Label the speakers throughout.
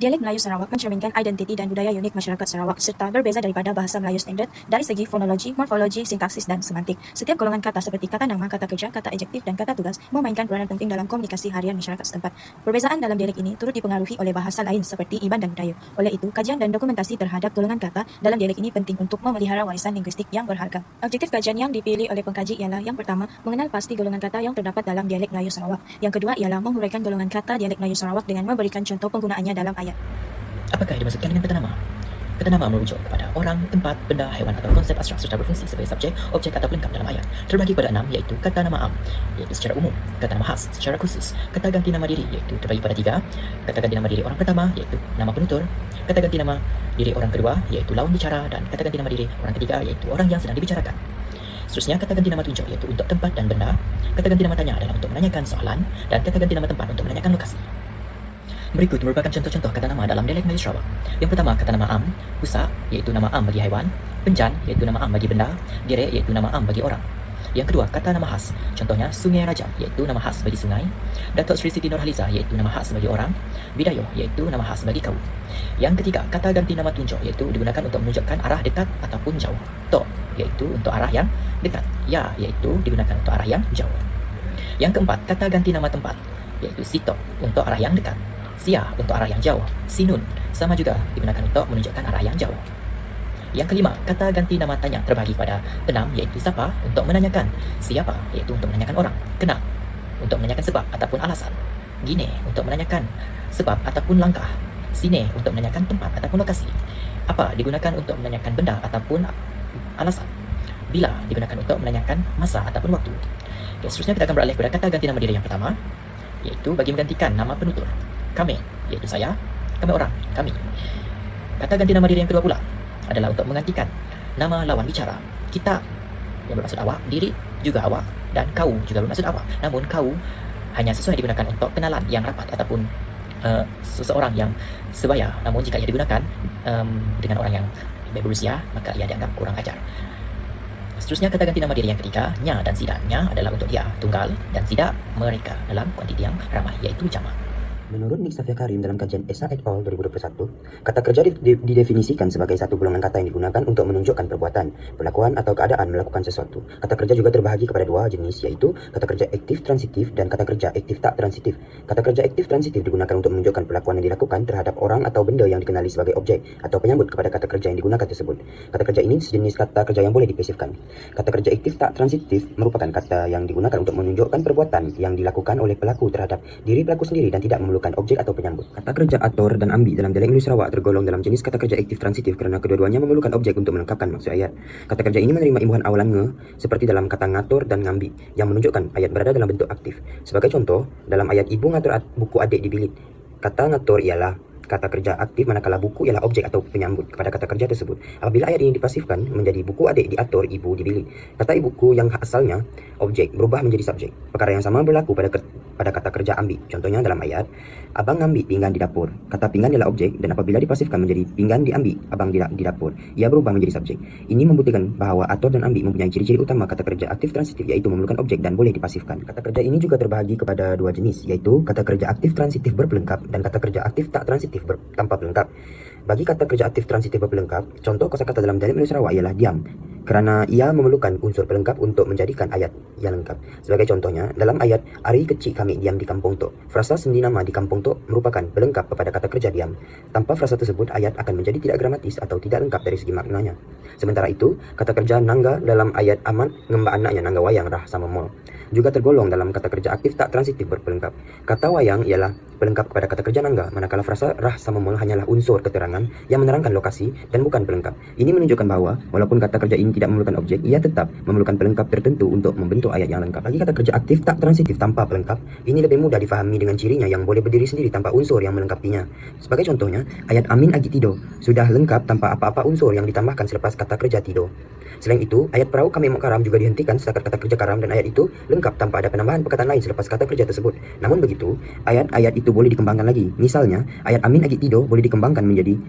Speaker 1: Dialek Melayu Sarawak mencerminkan identiti dan budaya unik masyarakat Sarawak serta berbeza daripada bahasa Melayu standard dari segi fonologi, morfologi, sintaksis dan semantik. Setiap golongan kata seperti kata nama, kata kerja, kata adjektif dan kata tugas memainkan peranan penting dalam komunikasi harian masyarakat setempat. Perbezaan dalam dialek ini turut dipengaruhi oleh bahasa lain seperti Iban dan Melayu. Oleh itu, kajian dan dokumentasi terhadap golongan kata dalam dialek ini penting untuk memelihara warisan linguistik yang berharga. Objektif kajian yang dipilih oleh pengkaji ialah yang pertama, mengenal pasti golongan kata yang terdapat dalam dialek Melayu Sarawak. Yang kedua ialah menguraikan golongan kata dialek Melayu Sarawak dengan memberikan contoh penggunaannya dalam ayat.
Speaker 2: Apakah yang dimaksudkan dengan kata nama? Kata nama merujuk kepada orang, tempat, benda, haiwan atau konsep abstrak serta berfungsi sebagai subjek, objek atau pelengkap dalam ayat. Terbagi pada enam iaitu kata nama am, iaitu secara umum, kata nama khas secara khusus, kata ganti nama diri iaitu terbagi pada tiga, kata ganti nama diri orang pertama iaitu nama penutur, kata ganti nama diri orang kedua iaitu lawan bicara dan kata ganti nama diri orang ketiga iaitu orang yang sedang dibicarakan. Seterusnya, kata ganti nama tunjuk iaitu untuk tempat dan benda, kata ganti nama tanya adalah untuk menanyakan soalan, dan kata ganti nama tempat untuk menanyakan lokasi. Berikut merupakan contoh-contoh kata nama dalam dialek Melayu Sarawak. Yang pertama, kata nama am, pusak iaitu nama am bagi haiwan, penjan iaitu nama am bagi benda, gerek iaitu nama am bagi orang. Yang kedua, kata nama khas. Contohnya, Sungai Raja iaitu nama khas bagi sungai, Datuk Seri Siti Nurhaliza iaitu nama khas bagi orang, Bidayo iaitu nama khas bagi kaum. Yang ketiga, kata ganti nama tunjuk iaitu digunakan untuk menunjukkan arah dekat ataupun jauh. Tok iaitu untuk arah yang dekat. Ya iaitu digunakan untuk arah yang jauh. Yang keempat, kata ganti nama tempat iaitu Sitok untuk arah yang dekat. Sia untuk arah yang jauh. Sinun sama juga digunakan untuk menunjukkan arah yang jauh. Yang kelima, kata ganti nama tanya terbagi pada enam iaitu siapa untuk menanyakan, siapa iaitu untuk menanyakan orang, kena untuk menanyakan sebab ataupun alasan, gine untuk menanyakan sebab ataupun langkah, sine untuk menanyakan tempat ataupun lokasi, apa digunakan untuk menanyakan benda ataupun alasan, bila digunakan untuk menanyakan masa ataupun waktu. Okay, seterusnya kita akan beralih kepada kata ganti nama diri yang pertama, iaitu bagi menggantikan nama penutur kami, iaitu saya, kami orang, kami. Kata ganti nama diri yang kedua pula adalah untuk menggantikan nama lawan bicara. Kita yang bermaksud awak, diri juga awak dan kau juga bermaksud awak. Namun kau hanya sesuai digunakan untuk kenalan yang rapat ataupun uh, seseorang yang sebaya. Namun jika ia digunakan um, dengan orang yang lebih berusia, maka ia dianggap kurang ajar. Seterusnya kata ganti nama diri yang ketiga, nya dan sida. Nya adalah untuk dia, tunggal dan sida mereka dalam kuantiti yang ramai iaitu jamak.
Speaker 3: Menurut Nik Safia Karim dalam kajian ESA et al. 2021, kata kerja di- di- didefinisikan sebagai satu golongan kata yang digunakan untuk menunjukkan perbuatan, perlakuan atau keadaan melakukan sesuatu. Kata kerja juga terbahagi kepada dua jenis yaitu kata kerja aktif transitif dan kata kerja aktif tak transitif. Kata kerja aktif transitif digunakan untuk menunjukkan perlakuan yang dilakukan terhadap orang atau benda yang dikenali sebagai objek atau penyambut kepada kata kerja yang digunakan tersebut. Kata kerja ini sejenis kata kerja yang boleh dipasifkan. Kata kerja aktif tak transitif merupakan kata yang digunakan untuk menunjukkan perbuatan yang dilakukan oleh pelaku terhadap diri pelaku sendiri dan tidak memerlukan objek atau penyambut. Kata kerja ator dan ambi dalam dialek Melayu Sarawak tergolong dalam jenis kata kerja aktif transitif kerana kedua-duanya memerlukan objek untuk melengkapkan maksud ayat. Kata kerja ini menerima imbuhan awalan nge seperti dalam kata ngatur dan ngambi yang menunjukkan ayat berada dalam bentuk aktif. Sebagai contoh, dalam ayat ibu ngatur at- buku adik di bilik, kata ngatur ialah kata kerja aktif manakala buku ialah objek atau penyambut kepada kata kerja tersebut. Apabila ayat ini dipasifkan menjadi buku adik diatur ibu di bilik. Kata ibuku yang asalnya objek berubah menjadi subjek. Perkara yang sama berlaku pada pada kata kerja ambil. Contohnya dalam ayat, abang ngambil pinggan di dapur. Kata pinggan ialah objek dan apabila dipasifkan menjadi pinggan diambil abang di, di dapur, ia berubah menjadi subjek. Ini membuktikan bahawa ator dan ambil mempunyai ciri-ciri utama kata kerja aktif transitif iaitu memerlukan objek dan boleh dipasifkan. Kata kerja ini juga terbahagi kepada dua jenis iaitu kata kerja aktif transitif berpelengkap dan kata kerja aktif tak transitif ber- tanpa pelengkap. Bagi kata kerja aktif transitif berpelengkap, contoh kosakata dalam dialek Melayu Sarawak ialah diam kerana ia memerlukan unsur pelengkap untuk menjadikan ayat yang lengkap. Sebagai contohnya, dalam ayat Ari kecil kami diam di kampung Tok. Frasa sendi nama di kampung Tok merupakan pelengkap kepada kata kerja diam. Tanpa frasa tersebut, ayat akan menjadi tidak gramatis atau tidak lengkap dari segi maknanya. Sementara itu, kata kerja nangga dalam ayat amat ngembak anaknya nangga wayang rah sama mol juga tergolong dalam kata kerja aktif tak transitif berpelengkap. Kata wayang ialah pelengkap kepada kata kerja nangga, manakala frasa rah sama mol hanyalah unsur keterangan yang menerangkan lokasi dan bukan pelengkap. Ini menunjukkan bahawa walaupun kata kerja ini tidak memerlukan objek, ia tetap memerlukan pelengkap tertentu untuk membentuk ayat yang lengkap. Bagi kata kerja aktif tak transitif tanpa pelengkap, ini lebih mudah difahami dengan cirinya yang boleh berdiri sendiri tanpa unsur yang melengkapinya. Sebagai contohnya, ayat amin agi tido sudah lengkap tanpa apa-apa unsur yang ditambahkan selepas kata kerja tido. Selain itu, ayat perahu kami mak karam juga dihentikan setakat kata kerja karam dan ayat itu lengkap tanpa ada penambahan perkataan lain selepas kata kerja tersebut. Namun begitu, ayat-ayat itu boleh dikembangkan lagi. Misalnya, ayat amin agi tido boleh dikembangkan menjadi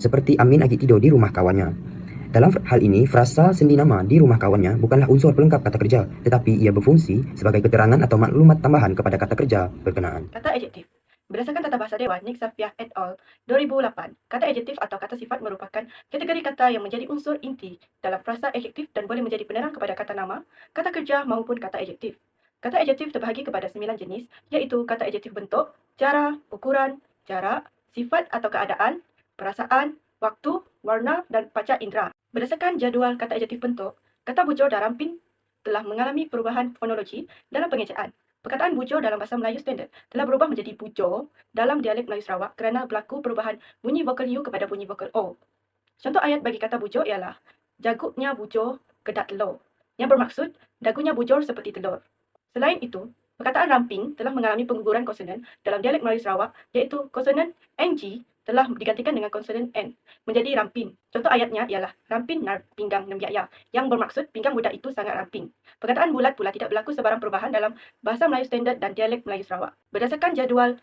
Speaker 3: seperti amin agi tido di rumah kawannya. Dalam hal ini, frasa sendi nama di rumah kawannya bukanlah unsur pelengkap kata kerja, tetapi ia berfungsi sebagai keterangan atau maklumat tambahan kepada kata kerja berkenaan.
Speaker 1: Kata adjektif.
Speaker 4: Berdasarkan Tata Bahasa Dewan, Nick Safiah et al. 2008, kata adjektif atau kata sifat merupakan kategori kata yang menjadi unsur inti dalam frasa adjektif dan boleh menjadi penerang kepada kata nama, kata kerja maupun kata adjektif. Kata adjektif terbahagi kepada sembilan jenis, iaitu kata adjektif bentuk, cara, ukuran, jarak, sifat atau keadaan, perasaan, waktu, warna dan panca indera. Berdasarkan jadual kata adjektif bentuk, kata bujur dan ramping telah mengalami perubahan fonologi dalam pengejaan. Perkataan bujur dalam bahasa Melayu standard telah berubah menjadi bujur dalam dialek Melayu Sarawak kerana berlaku perubahan bunyi vokal U kepada bunyi vokal O. Contoh ayat bagi kata bujur ialah jagupnya bujur kedak telur yang bermaksud dagunya bujur seperti telur. Selain itu, perkataan ramping telah mengalami pengguguran konsonan dalam dialek Melayu Sarawak iaitu konsonan NG telah digantikan dengan konsonan N menjadi ramping. Contoh ayatnya ialah ramping nar pinggang nembiaya yang bermaksud pinggang budak itu sangat ramping. Perkataan bulat pula tidak berlaku sebarang perubahan dalam bahasa Melayu standard dan dialek Melayu Sarawak. Berdasarkan jadual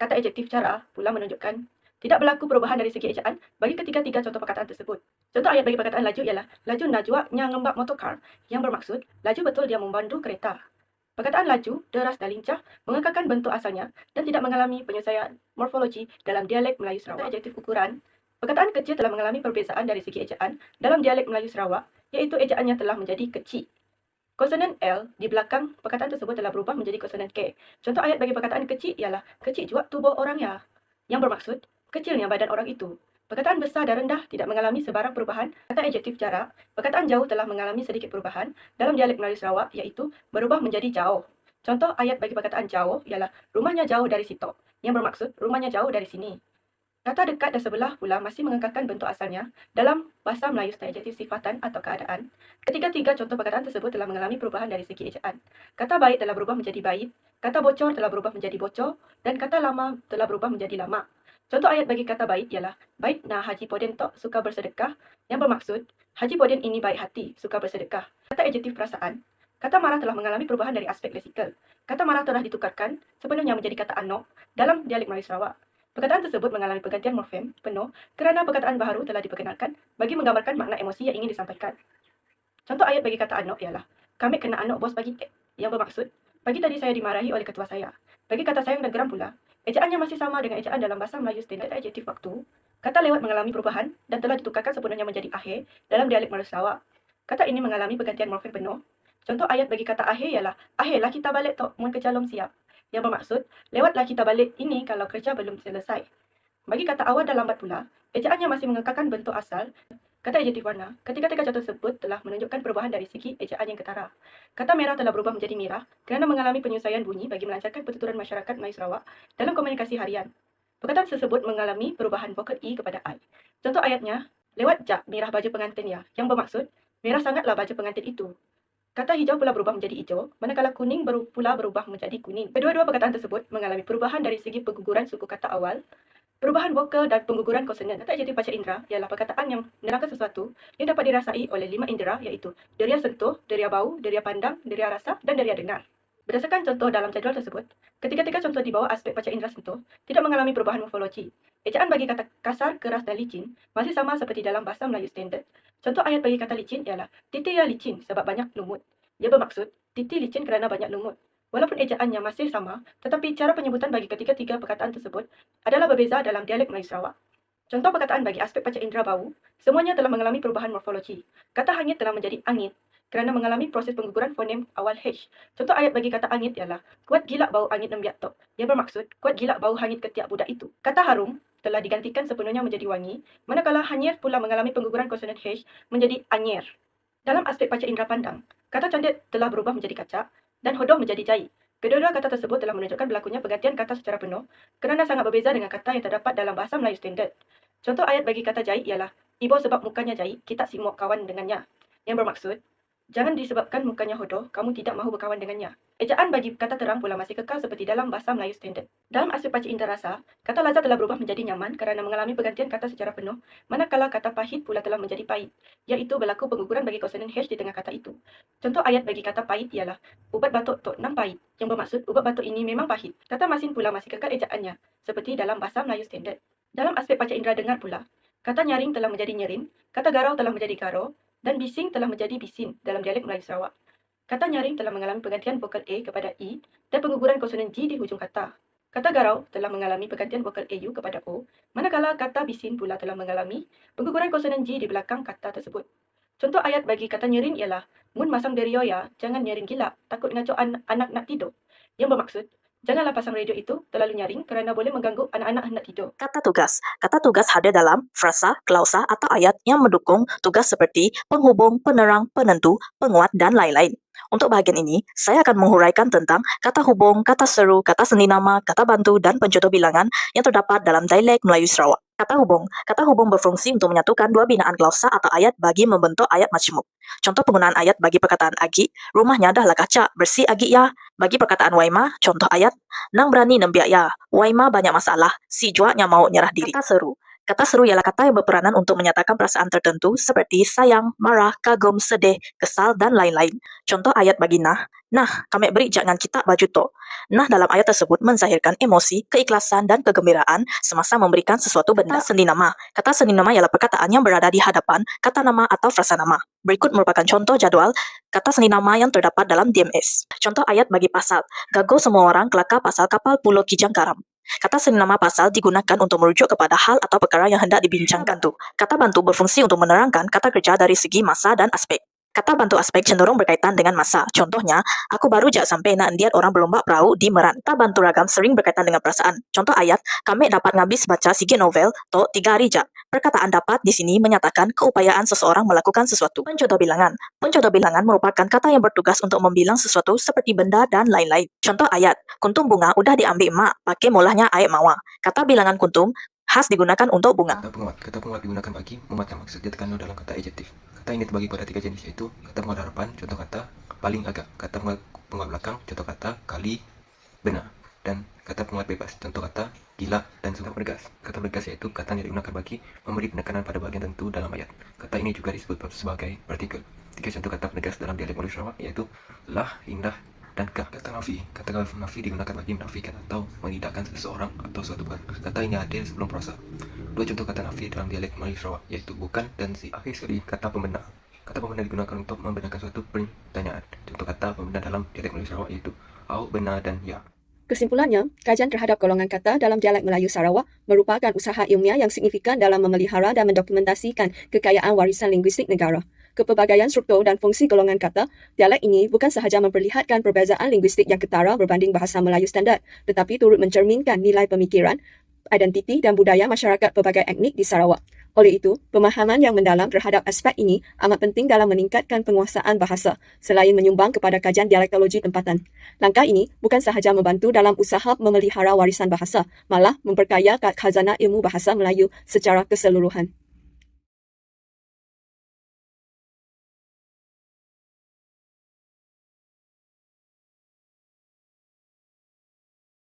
Speaker 4: kata adjektif cara pula menunjukkan tidak berlaku perubahan dari segi ejaan bagi ketiga-tiga contoh perkataan tersebut. Contoh ayat bagi perkataan laju ialah laju Najwa yang ngembak motorcar yang bermaksud laju betul dia memandu kereta. Perkataan laju, deras dan lincah mengekalkan bentuk asalnya dan tidak mengalami penyelesaian morfologi dalam dialek Melayu Sarawak. Adjektif ukuran, perkataan kecil telah mengalami perbezaan dari segi ejaan dalam dialek Melayu Sarawak iaitu ejaannya telah menjadi kecil. Konsonan L di belakang perkataan tersebut telah berubah menjadi konsonan K. Contoh ayat bagi perkataan kecil ialah kecil juga tubuh orang ya, yang bermaksud kecilnya badan orang itu. Perkataan besar dan rendah tidak mengalami sebarang perubahan. Kata adjektif jarak, perkataan jauh telah mengalami sedikit perubahan dalam dialek Melayu Sarawak iaitu berubah menjadi jauh. Contoh ayat bagi perkataan jauh ialah rumahnya jauh dari situ, yang bermaksud rumahnya jauh dari sini. Kata dekat dan sebelah pula masih mengekalkan bentuk asalnya dalam bahasa Melayu sebagai adjektif sifatan atau keadaan. Ketiga-tiga contoh perkataan tersebut telah mengalami perubahan dari segi ejaan. Kata baik telah berubah menjadi baik, kata bocor telah berubah menjadi bocor, dan kata lama telah berubah menjadi lama. Contoh ayat bagi kata baik ialah baik nah Haji Poden tok suka bersedekah yang bermaksud Haji Poden ini baik hati, suka bersedekah. Kata adjektif perasaan, kata marah telah mengalami perubahan dari aspek lesikal. Kata marah telah ditukarkan sepenuhnya menjadi kata anok dalam dialek Melayu Sarawak. Perkataan tersebut mengalami pergantian morfem penuh kerana perkataan baharu telah diperkenalkan bagi menggambarkan makna emosi yang ingin disampaikan. Contoh ayat bagi kata anok ialah kami kena anok bos tek yang bermaksud pagi tadi saya dimarahi oleh ketua saya. Bagi kata sayang dan geram pula, Ejaannya masih sama dengan ejaan dalam bahasa Melayu standard adjektif waktu. Kata lewat mengalami perubahan dan telah ditukarkan sepenuhnya menjadi akhir dalam dialek Melayu Sarawak. Kata ini mengalami pergantian morfem penuh. Contoh ayat bagi kata akhir ialah, akhirlah kita balik tok mun kerja siap. Yang bermaksud, lewatlah kita balik ini kalau kerja belum selesai. Bagi kata awal dan lambat pula, ejaannya masih mengekalkan bentuk asal Kata adjektif warna, ketiga-tiga contoh tersebut telah menunjukkan perubahan dari segi ejaan yang ketara. Kata merah telah berubah menjadi merah kerana mengalami penyesuaian bunyi bagi melancarkan pertuturan masyarakat Melayu Sarawak dalam komunikasi harian. Perkataan tersebut mengalami perubahan vokal I kepada I. Contoh ayatnya, lewat jak merah baju pengantin ya, yang bermaksud merah sangatlah baju pengantin itu. Kata hijau pula berubah menjadi hijau, manakala kuning pula berubah menjadi kuning. Kedua-dua perkataan tersebut mengalami perubahan dari segi pengguguran suku kata awal Perubahan vokal dan pengguguran konsonan kata adjektif panca indera ialah perkataan yang menerangkan sesuatu yang dapat dirasai oleh lima indera iaitu deria sentuh, deria bau, deria pandang, deria rasa dan deria dengar. Berdasarkan contoh dalam jadual tersebut, ketika-tiga contoh di bawah aspek panca indera sentuh tidak mengalami perubahan morfologi. Ejaan bagi kata kasar, keras dan licin masih sama seperti dalam bahasa Melayu standard. Contoh ayat bagi kata licin ialah titi ya licin sebab banyak lumut. Ia bermaksud titi licin kerana banyak lumut. Walaupun ejaannya masih sama, tetapi cara penyebutan bagi ketiga-tiga perkataan tersebut adalah berbeza dalam dialek Melayu Sarawak. Contoh perkataan bagi aspek panca indera bau, semuanya telah mengalami perubahan morfologi. Kata hangit telah menjadi angit kerana mengalami proses pengguguran fonem awal H. Contoh ayat bagi kata angit ialah kuat gila bau angit nembiak tok. Yang bermaksud kuat gila bau hangit ketiak budak itu. Kata harum telah digantikan sepenuhnya menjadi wangi, manakala hanyir pula mengalami pengguguran konsonan H menjadi anyer. Dalam aspek panca indera pandang, kata candik telah berubah menjadi kacak dan hodoh menjadi jahit. Kedua-dua kata tersebut telah menunjukkan berlakunya pergantian kata secara penuh kerana sangat berbeza dengan kata yang terdapat dalam bahasa Melayu standard. Contoh ayat bagi kata jahit ialah, Ibu sebab mukanya jahit, kita simuk kawan dengannya. Yang bermaksud, Jangan disebabkan mukanya hodoh, kamu tidak mahu berkawan dengannya. Ejaan bagi kata terang pula masih kekal seperti dalam bahasa Melayu standard. Dalam aspek panca indera rasa, kata lazat telah berubah menjadi nyaman kerana mengalami pergantian kata secara penuh, manakala kata pahit pula telah menjadi pahit, iaitu berlaku pengukuran bagi konsonan H di tengah kata itu. Contoh ayat bagi kata pahit ialah, ubat batuk Tok Nam pahit, yang bermaksud ubat batuk ini memang pahit. Kata masin pula masih kekal ejaannya, seperti dalam bahasa Melayu standard. Dalam aspek panca indera dengar pula, kata nyaring telah menjadi nyerin, kata garau telah menjadi garau, dan bising telah menjadi bisin dalam dialek Melayu Sarawak. Kata nyaring telah mengalami pergantian vokal A kepada E dan pengguguran konsonan G di hujung kata. Kata garau telah mengalami pergantian vokal AU kepada O, manakala kata bisin pula telah mengalami pengguguran konsonan G di belakang kata tersebut. Contoh ayat bagi kata nyerin ialah, Mun masang stereo ya, jangan nyerin gila, takut ngacau an- anak nak tidur. Yang bermaksud, janganlah pasang radio itu terlalu nyaring kerana boleh mengganggu anak-anak hendak tidur.
Speaker 5: Kata tugas. Kata tugas hadir dalam frasa, klausa atau ayat yang mendukung tugas seperti penghubung, penerang, penentu, penguat dan lain-lain. Untuk bahagian ini, saya akan menghuraikan tentang kata hubung, kata seru, kata seni nama, kata bantu dan pencontoh bilangan yang terdapat dalam dialek Melayu Sarawak. Kata hubung. Kata hubung berfungsi untuk menyatukan dua binaan klausa atau ayat bagi membentuk ayat majmuk. Contoh penggunaan ayat bagi perkataan agi, rumahnya dahlah kaca, bersih agi ya. Bagi perkataan waima, contoh ayat, nang berani nembiak ya. Waima banyak masalah, si juaknya mau nyerah diri. Kata seru. Kata seru ialah kata yang berperanan untuk menyatakan perasaan tertentu seperti sayang, marah, kagum, sedih, kesal, dan lain-lain. Contoh ayat bagi nah, nah, kami beri jangan kita baju to. Nah dalam ayat tersebut menzahirkan emosi, keikhlasan, dan kegembiraan semasa memberikan sesuatu benda. Kata seni nama. Kata seni nama ialah perkataan yang berada di hadapan kata nama atau frasa nama. Berikut merupakan contoh jadwal kata seni nama yang terdapat dalam DMS. Contoh ayat bagi pasal. Gagal semua orang kelakar pasal kapal Pulau Kijang Karam. Kata seni nama pasal digunakan untuk merujuk kepada hal atau perkara yang hendak dibincangkan tu. Kata bantu berfungsi untuk menerangkan kata kerja dari segi masa dan aspek. Kata bantu aspek cenderung berkaitan dengan masa. Contohnya, aku baru jak sampai nak lihat orang berlomba perahu di Meran. Kata bantu ragam sering berkaitan dengan perasaan. Contoh ayat, kami dapat ngabis baca sikit novel to tiga hari jak. Perkataan dapat di sini menyatakan keupayaan seseorang melakukan sesuatu. Pencontoh bilangan. Pencontoh bilangan merupakan kata yang bertugas untuk membilang sesuatu seperti benda dan lain-lain. Contoh ayat, kuntum bunga udah diambil emak, pakai molahnya air mawar. Kata bilangan kuntum khas digunakan untuk bunga.
Speaker 6: Kata penguat. Kata penguat digunakan bagi memuatkan maksud terkandung dalam kata adjektif. Kata ini terbagi pada tiga jenis yaitu kata penguat harapan, contoh kata paling agak, kata penguat, belakang, contoh kata kali, benar, dan kata penguat bebas, contoh kata gila dan suka bergas. Kata bergas yaitu kata yang digunakan bagi memberi penekanan pada bagian tertentu dalam ayat. Kata ini juga disebut sebagai partikel. Tiga contoh kata penegas dalam dialek Sarawak yaitu lah, indah, dan. Kata nafi. Kata nafi digunakan bagi menafikan atau menidakkan seseorang atau suatu. Kata ini hadir sebelum prosa. Dua contoh kata nafi dalam dialek Melayu Sarawak yaitu bukan dan si. Akhir sekali, kata pembenar. Kata pembenar digunakan untuk membenarkan suatu pertanyaan. Contoh kata pembenar dalam dialek Melayu Sarawak yaitu au, benar, dan ya.
Speaker 7: Kesimpulannya, kajian terhadap golongan kata dalam dialek Melayu Sarawak merupakan usaha ilmiah yang signifikan dalam memelihara dan mendokumentasikan kekayaan warisan linguistik negara. Kepelbagaian struktur dan fungsi golongan kata, dialek ini bukan sahaja memperlihatkan perbezaan linguistik yang ketara berbanding bahasa Melayu standard, tetapi turut mencerminkan nilai pemikiran, identiti dan budaya masyarakat pelbagai etnik di Sarawak. Oleh itu, pemahaman yang mendalam terhadap aspek ini amat penting dalam meningkatkan penguasaan bahasa selain menyumbang kepada kajian dialektologi tempatan. Langkah ini bukan sahaja membantu dalam usaha memelihara warisan bahasa, malah memperkaya khazanah ilmu bahasa Melayu secara keseluruhan.